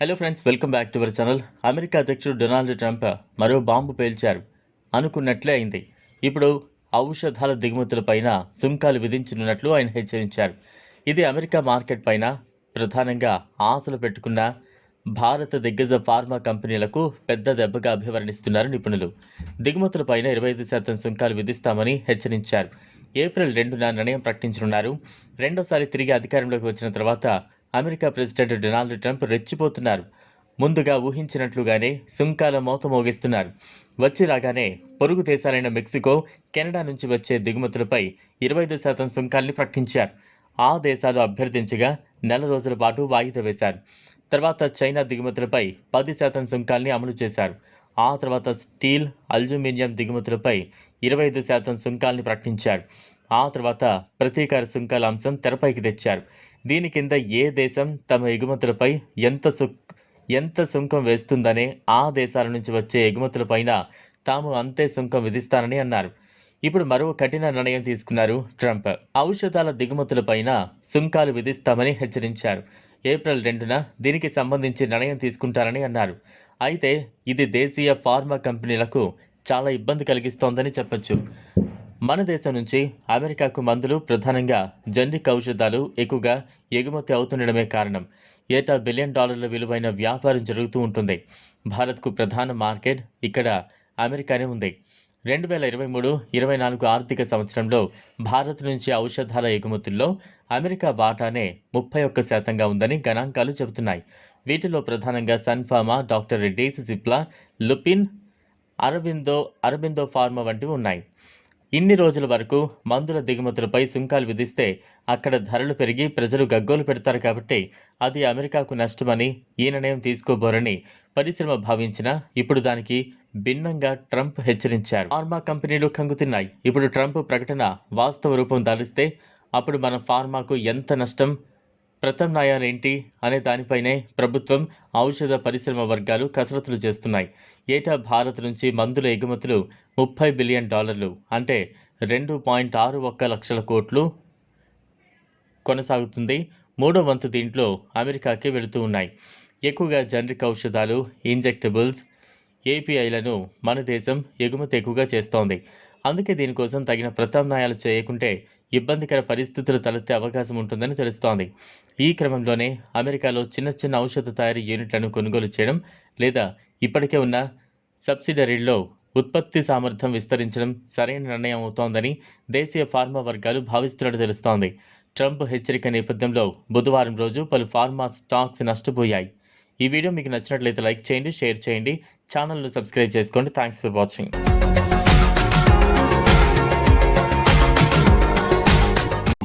Hello friends welcome back to our channel America అధ్యక్షుడు Donald Trump మరో bomb పేల్చారు అనుకున్నట్లే అయింది. ఇప్పుడు ఔషధాల దిగుమతులపైన సుంకాలు విధించనున్నట్లు ఆయన హెచ్చరించారు. ఇది అమెరికా మార్కెట్ పైన ప్రధానంగా ఆశలు పెట్టుకున్న భారత దిగ్గజ ఫార్మా కంపెనీలకు పెద్ద దెబ్బగా అభివర్ణిస్తున్నారు నిపుణులు. దిగుమతులపైన ఇరవై ఐదు శాతం సుంకాలు విధిస్తామని హెచ్చరించారు. ఏప్రిల్ రెండున నిర్ణయం ప్రకటించనున్నారు. రెండోసారి తిరిగి అధికారంలోకి వచ్చిన తర్వాత అమెరికా ప్రెసిడెంట్ డొనాల్డ్ ట్రంప్ రెచ్చిపోతున్నారు. ముందుగా ఊహించినట్లుగానే సుంకాల మోత మోగిస్తున్నారు. వచ్చి రాగానే పొరుగు దేశాలైన మెక్సికో కెనడా నుంచి వచ్చే దిగుమతులపై ఇరవై ఐదు శాతం సుంకాల్ని ప్రకటించారు. ఆ దేశాలు అభ్యర్థించగా నెల రోజుల పాటు వాయిదా వేశారు. తర్వాత చైనా దిగుమతులపై పది శాతం సుంకాల్ని అమలు చేశారు. ఆ తర్వాత స్టీల్ అల్యూమినియం దిగుమతులపై ఇరవై ఐదు శాతం సుంకాల్ని ప్రకటించారు. ఆ తర్వాత ప్రతీకార సుంకాల అంశం తెరపైకి తెచ్చారు. దీని కింద ఏ దేశం తమ ఎగుమతులపై ఎంత సు ఎంత సుంకం వేస్తుందనే ఆ దేశాల నుంచి వచ్చే ఎగుమతులపైన తాము అంతే సుంకం విధిస్తానని అన్నారు. ఇప్పుడు మరో కఠిన నిర్ణయం తీసుకున్నారు ట్రంప్. ఔషధాల దిగుమతులపైన సుంకాలు విధిస్తామని హెచ్చరించారు. ఏప్రిల్ రెండున దీనికి సంబంధించి నిర్ణయం తీసుకుంటారని అన్నారు. అయితే ఇది దేశీయ ఫార్మా కంపెనీలకు చాలా ఇబ్బంది కలిగిస్తోందని చెప్పొచ్చు. మన దేశం నుంచి అమెరికాకు మందులు ప్రధానంగా జెనరిక్ ఔషధాలు ఎక్కువగా ఎగుమతి అవుతుండడమే కారణం. ఏటా బిలియన్ డాలర్ల విలువైన వ్యాపారం జరుగుతూ ఉంటుంది. భారత్కు ప్రధాన మార్కెట్ ఇక్కడ అమెరికానే ఉంది. రెండు వేల ఇరవై మూడు ఇరవై నాలుగు ఆర్థిక సంవత్సరంలో భారత్ నుంచి ఔషధాల ఎగుమతుల్లో అమెరికా వాటానే ముప్పై ఒక్క శాతంగా ఉందని గణాంకాలు చెబుతున్నాయి. వీటిలో ప్రధానంగా Sun Pharma doctor Reddy's Cipla Lupin Aurobindo Aurobindo pharma వంటివి ఉన్నాయి. ఇన్ని రోజుల వరకు మందుల దిగుమతులపై సుంకాలు విధిస్తే అక్కడ ధరలు పెరిగి ప్రజలు గగ్గోలు పెడతారు కాబట్టి అది అమెరికాకు నష్టమని ఈ నిర్ణయం తీసుకోబోరని పరిశ్రమ భావించినా ఇప్పుడు దానికి భిన్నంగా ట్రంప్ హెచ్చరించారు. ఫార్మా కంపెనీలు కంగుతిన్నాయి. ఇప్పుడు ట్రంప్ ప్రకటన వాస్తవ రూపం దాలిస్తే అప్పుడు మన ఫార్మాకు ఎంత నష్టం? ప్రత్యామ్నాయాలేంటి అనే దానిపైనే ప్రభుత్వం ఔషధ పరిశ్రమ వర్గాలు కసరత్తులు చేస్తున్నాయి. ఏటా భారత్ నుంచి మందుల ఎగుమతులు ముప్పై బిలియన్ డాలర్లు అంటే రెండు పాయింట్ ఆరు ఒక్క లక్షల కోట్లు కొనసాగుతుంది. మూడో వంతు దీంట్లో అమెరికాకి వెళుతూ ఉన్నాయి. ఎక్కువగా జనరిక్ ఔషధాలు ఇంజెక్టబుల్స్ ఏపీఐలను మన దేశం ఎగుమతి ఎక్కువగా చేస్తోంది. అందుకే దీనికోసం తగిన ప్రత్యామ్నాయాలు చేయకుంటే ఇబ్బందికర పరిస్థితులు తలెత్తే అవకాశం ఉంటుందని తెలుస్తోంది. ఈ క్రమంలోనే అమెరికాలో చిన్న చిన్న ఔషధ తయారీ యూనిట్లను కొనుగోలు చేయడం లేదా ఇప్పటికే ఉన్న సబ్సిడరీల్లో ఉత్పత్తి సామర్థ్యం విస్తరించడం సరైన నిర్ణయం అవుతోందని దేశీయ ఫార్మా వర్గాలు భావిస్తున్నట్టు తెలుస్తోంది. ట్రంప్ హెచ్చరిక నేపథ్యంలో బుధవారం రోజు పలు ఫార్మా స్టాక్స్ నష్టపోయాయి. ఈ వీడియో మీకు నచ్చినట్లయితే లైక్ చేయండి షేర్ చేయండి ఛానల్ను సబ్స్క్రైబ్ చేసుకోండి. Thanks for watching.